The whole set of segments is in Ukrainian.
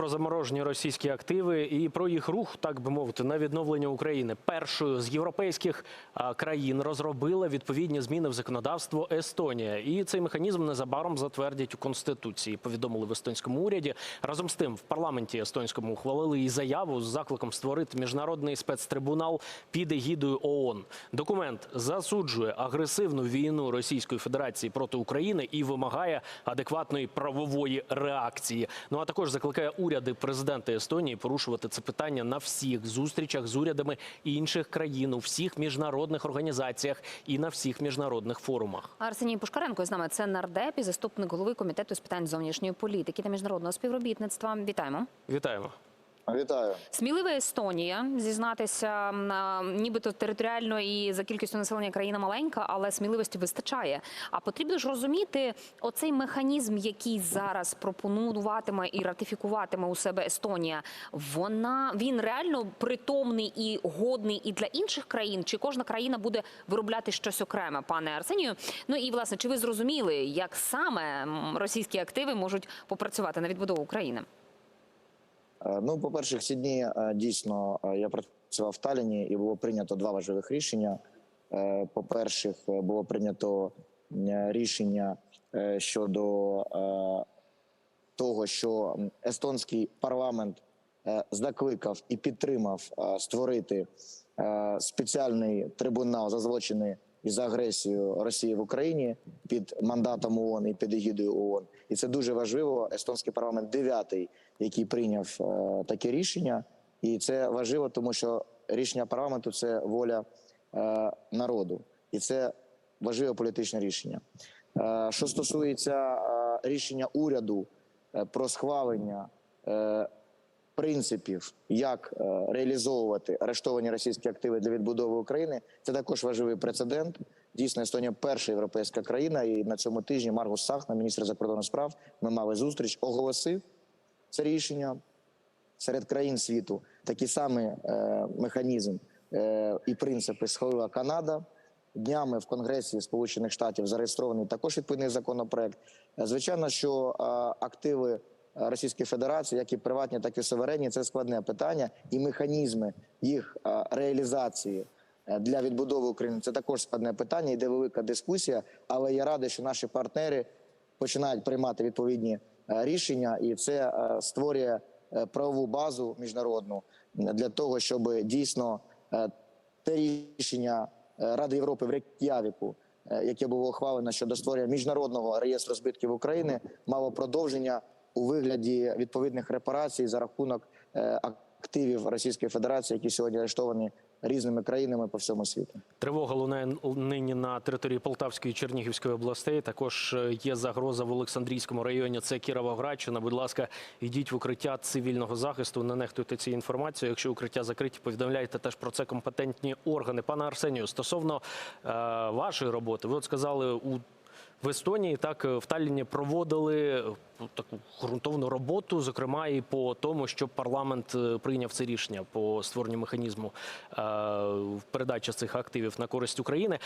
про заморожені російські активи і про їх рух, так би мовити, на відновлення України. Першою з європейських країн розробила відповідні зміни в законодавство Естонія. І цей механізм незабаром затвердять у конституції. Повідомили в естонському уряді. Разом з тим, в парламенті естонському ухвалили і заяву з закликом створити міжнародний спецтрибунал під егідою ООН. Документ засуджує агресивну війну Російської Федерації проти України і вимагає адекватної правової реакції. Ну а також закликає уряди президента Естонії порушувати це питання на всіх зустрічах з урядами інших країн у всіх міжнародних організаціях і на всіх міжнародних форумах. Арсеній Пушкаренко з нами це нардеп і заступник голови комітету з питань зовнішньої політики та міжнародного співробітництва. Вітаємо. Вітаємо. Вітаю. Смілива Естонія зізнатися, нібито територіально і за кількістю населення країна маленька, але сміливості вистачає. А потрібно ж розуміти оцей механізм, який зараз пропонуватиме і ратифікуватиме у себе Естонія. Вона він реально притомний і годний і для інших країн, чи кожна країна буде виробляти щось окреме, пане Арсенію? Ну і власне, чи ви зрозуміли, як саме російські активи можуть попрацювати на відбудову України? Е, Ну, по-перше, ці дні е, дійсно е, я працював в Таліні і було прийнято два важливих рішення. Е, По-перше, було прийнято рішення щодо того, що естонський парламент закликав і підтримав створити спеціальний трибунал за злочини і за агресію Росії в Україні під мандатом ООН і під егідою ООН. І це дуже важливо. Естонський парламент дев'ятий, який прийняв е, таке рішення, і це важливо, тому що рішення парламенту це воля е, народу, і це важливе політичне рішення. Е, що стосується е, рішення уряду е, про схвалення е, принципів, як е, реалізовувати арештовані російські активи для відбудови України, це також важливий прецедент. Дійсно, Естонія перша європейська країна, і на цьому тижні Маргус Сахна, міністр закордонних справ, ми мали зустріч, оголосив це рішення серед країн світу. Такий самий е, механізм е, і принципи схвалила Канада. Днями в Конгресі Сполучених Штатів зареєстрований також відповідний законопроект. Е, Звичайно, що е, активи Російської Федерації, як і приватні, так і суверенні, це складне питання, і механізми їх е, реалізації для відбудови України це також складне питання. Йде велика дискусія, але я радий, що наші партнери починають приймати відповідні е, рішення, і це е, створює е, правову базу міжнародну для того, щоб дійсно е, те рішення е, Ради Європи в Рейк'явіку, е, яке було ухвалено щодо створення міжнародного реєстру збитків України, мало продовження у вигляді відповідних репарацій за рахунок е, активів Російської Федерації, які сьогодні арештовані різними країнами по всьому світу. Тривога лунає нині на території Полтавської і Чернігівської областей. Також е, є загроза в Олександрійському районі. Це Кіровоградщина. Будь ласка, йдіть в укриття цивільного захисту. Не нехтуйте цією інформацією. Якщо укриття закриті, повідомляйте теж про це компетентні органи. Пане Арсенію, стосовно е, вашої роботи, ви от сказали у. В Естонії так е, в Талліні проводили е, таку ґрунтовну роботу, зокрема і по тому, щоб парламент е, прийняв це рішення по створенню механізму передачі цих активів на користь України.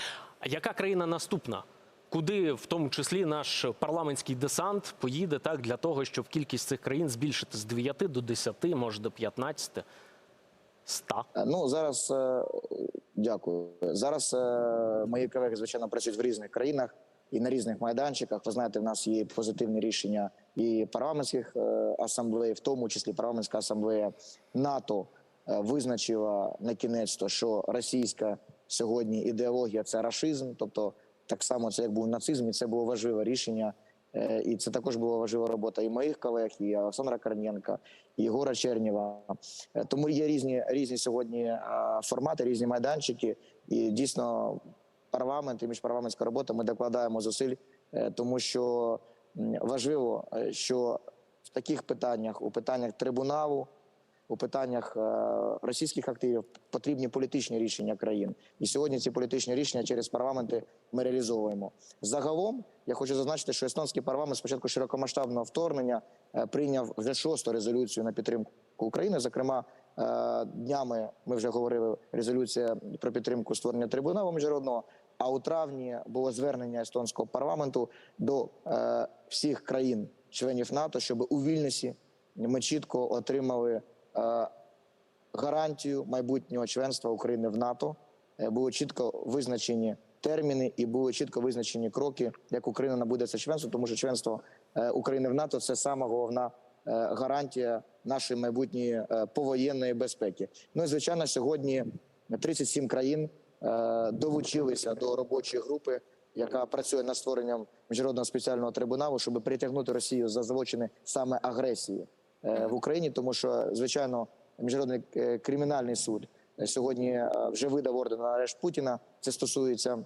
Яка країна наступна? Куди в тому числі наш парламентський десант поїде так для того, щоб кількість цих країн збільшити з 9 до 10, може до 15, 100? Е, Ну зараз дякую. Зараз мої колеги звичайно працюють в різних країнах і на різних майданчиках. Ви знаєте, в нас є позитивні рішення і парламентських е, асамблей, в тому числі парламентська асамблея НАТО е, визначила на кінець, то що російська сьогодні ідеологія це рашизм, тобто так само це як був нацизм, і це було важливе рішення. Е, І це також була важлива робота і моїх колег, і Олександра Корнієнка, і Єгора Чернєва. Тому є різні різні сьогодні формати, різні майданчики, і дійсно парламент і міжпарламентська робота. Ми докладаємо зусиль, е, тому що важливо, е, що в таких питаннях, у питаннях трибуналу, у питаннях е, російських активів потрібні політичні рішення країн. І сьогодні ці політичні рішення через парламенти ми реалізовуємо. Загалом я хочу зазначити, що естонський парламент спочатку широкомасштабного вторгнення прийняв вже шосту резолюцію на підтримку України. Зокрема, днями ми вже говорили резолюція про підтримку створення трибуналу міжнародного. А у травні було звернення естонського парламенту до е, всіх країн-членів НАТО, щоб у Вільнюсі ми чітко отримали е, гарантію майбутнього членства України в НАТО. Е, Були чітко визначені терміни і були чітко визначені кроки, як Україна набуде це членство, тому що членство е, України в НАТО це сама головна е, гарантія нашої майбутньої е, повоєнної безпеки. Ну і звичайно, сьогодні 37 країн долучилися до робочої групи, яка працює над створенням міжнародного спеціального трибуналу, щоб притягнути Росію за злочини саме агресії е, в Україні, тому що звичайно міжнародний е, кримінальний суд е, сьогодні е, вже видав ордер на арешт Путіна. Це стосується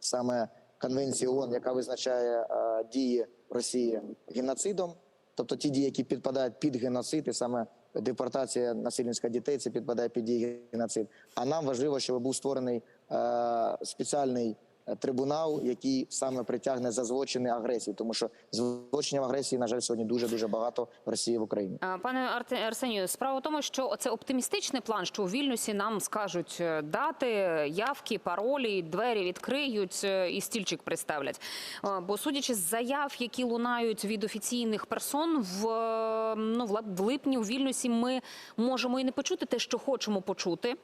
саме конвенції ООН, яка визначає е, дії Росії геноцидом, тобто ті дії, які підпадають під геноцид, і саме депортація насильницька дітей, це підпадає під дії геноцид. А нам важливо, щоб був створений е, спеціальний трибунал, який саме притягне за злочини агресії, тому що злочинів агресії, на жаль, сьогодні дуже дуже багато в Росії в Україні. Пане Арте- Арсенію, справа в тому, що це оптимістичний план, що у Вільнюсі нам скажуть е, дати, явки, паролі, двері відкриють е, і стільчик представлять. Е, Бо судячи з заяв, які лунають від офіційних персон, в е, ну в липні у Вільнюсі ми можемо і не почути те, що хочемо почути.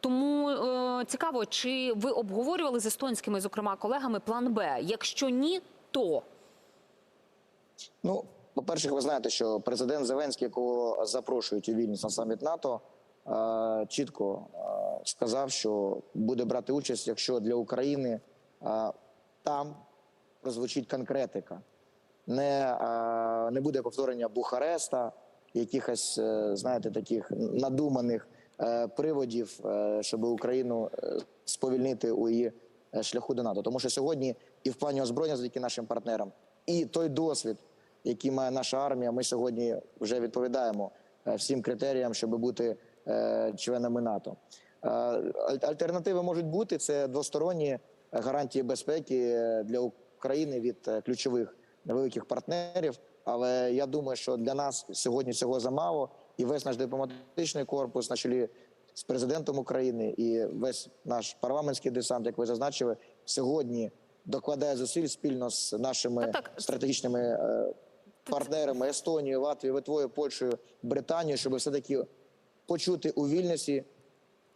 Тому е, цікаво, чи ви обговорювали з естонськими, зокрема, колегами план Б? Якщо ні, то Ну, по-перше, ви знаєте, що президент Зеленський, якого запрошують у Вільнюс на саміт НАТО, е, чітко е, сказав, що буде брати участь, якщо для України е, там прозвучить конкретика. Не, не буде повторення Бухареста, якихось, знаєте, таких надуманих приводів, щоб Україну сповільнити у її шляху до НАТО. Тому що сьогодні і в плані озброєння завдяки нашим партнерам, і той досвід, який має наша армія, ми сьогодні вже відповідаємо е, всім критеріям, щоб бути е, членами НАТО. Е, Альтернативи можуть бути це двосторонні гарантії безпеки е, для України від е, ключових великих партнерів. Але я думаю, що для нас сьогодні цього замало, і весь наш дипломатичний корпус на чолі з президентом України і весь наш парламентський десант, як ви зазначили, сьогодні докладає зусиль спільно з нашими так. стратегічними е, партнерами Естонією, Латвією, Литвою, Польщею, Британією, щоб все таки почути у Вільнюсі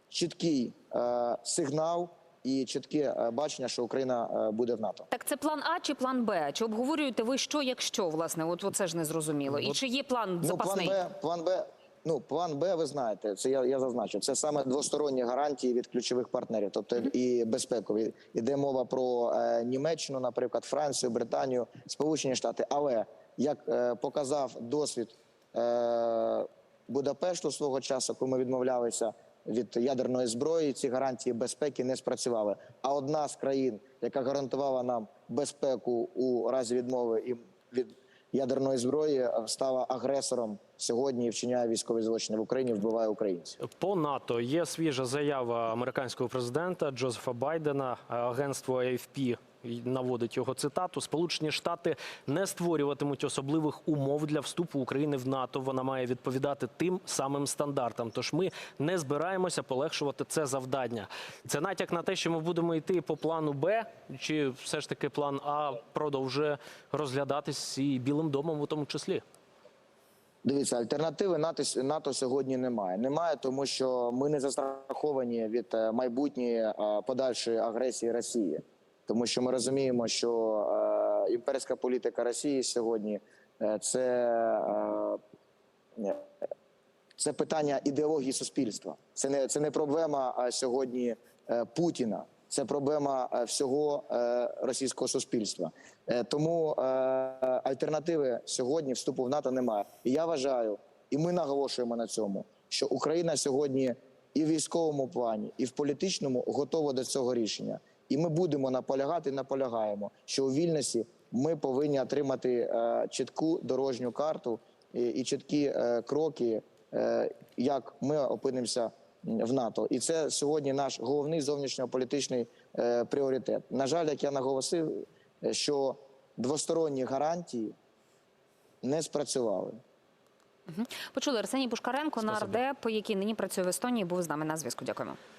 чіткий е, сигнал і чітке е, бачення, що Україна буде в НАТО. Так, це план А чи план Б? Чи обговорюєте ви що, якщо власне? От це ж не зрозуміло. І чи є план Ну, план запасний? Б, план Б. Ну, план Б, ви знаєте, це я, я зазначив. Це саме двосторонні гарантії від ключових партнерів, тобто і безпекові. Іде мова про е, Німеччину, наприклад, Францію, Британію, Сполучені Штати. Але як е, показав досвід е, Будапешту свого часу, коли ми відмовлялися від ядерної зброї, ці гарантії безпеки не спрацювали. А одна з країн, яка гарантувала нам безпеку у разі відмови і від ядерної зброї, стала агресором сьогодні і вчиняє військові злочини в Україні, вбиває українців. По НАТО є свіжа заява американського президента Джозефа Байдена. Агентство AFP наводить його цитату: Сполучені Штати не створюватимуть особливих умов для вступу України в НАТО. Вона має відповідати тим самим стандартам. Тож ми не збираємося полегшувати це завдання. Це натяк на те, що ми будемо йти по плану Б, чи все ж таки план А продовжує розглядатись і Білим домом, у тому числі. Дивіться, альтернативи НАТО, НАТО сьогодні немає. Немає, тому що ми не застраховані від е, майбутньої е, подальшої агресії Росії, тому що ми розуміємо, що е, імперська політика Росії сьогодні е, це. Е, це питання ідеології суспільства. Це не це не проблема сьогодні е, Путіна. Це проблема е, всього російського суспільства. Тому альтернативи сьогодні вступу в НАТО немає. І я вважаю, і ми наголошуємо на цьому, що Україна сьогодні і в військовому плані, і в політичному готова до цього рішення. І ми будемо наполягати, наполягаємо, що у вільності ми повинні отримати е, чітку дорожню карту і, і чіткі е, кроки, е, як ми опинимося в НАТО. І це сьогодні наш головний зовнішньополітичний е, пріоритет. На жаль, як я наголосив, що двосторонні гарантії не спрацювали. Почули Арсеній Пушкаренко, нардеп, який нині працює в Естонії, був з нами на зв'язку. Дякуємо.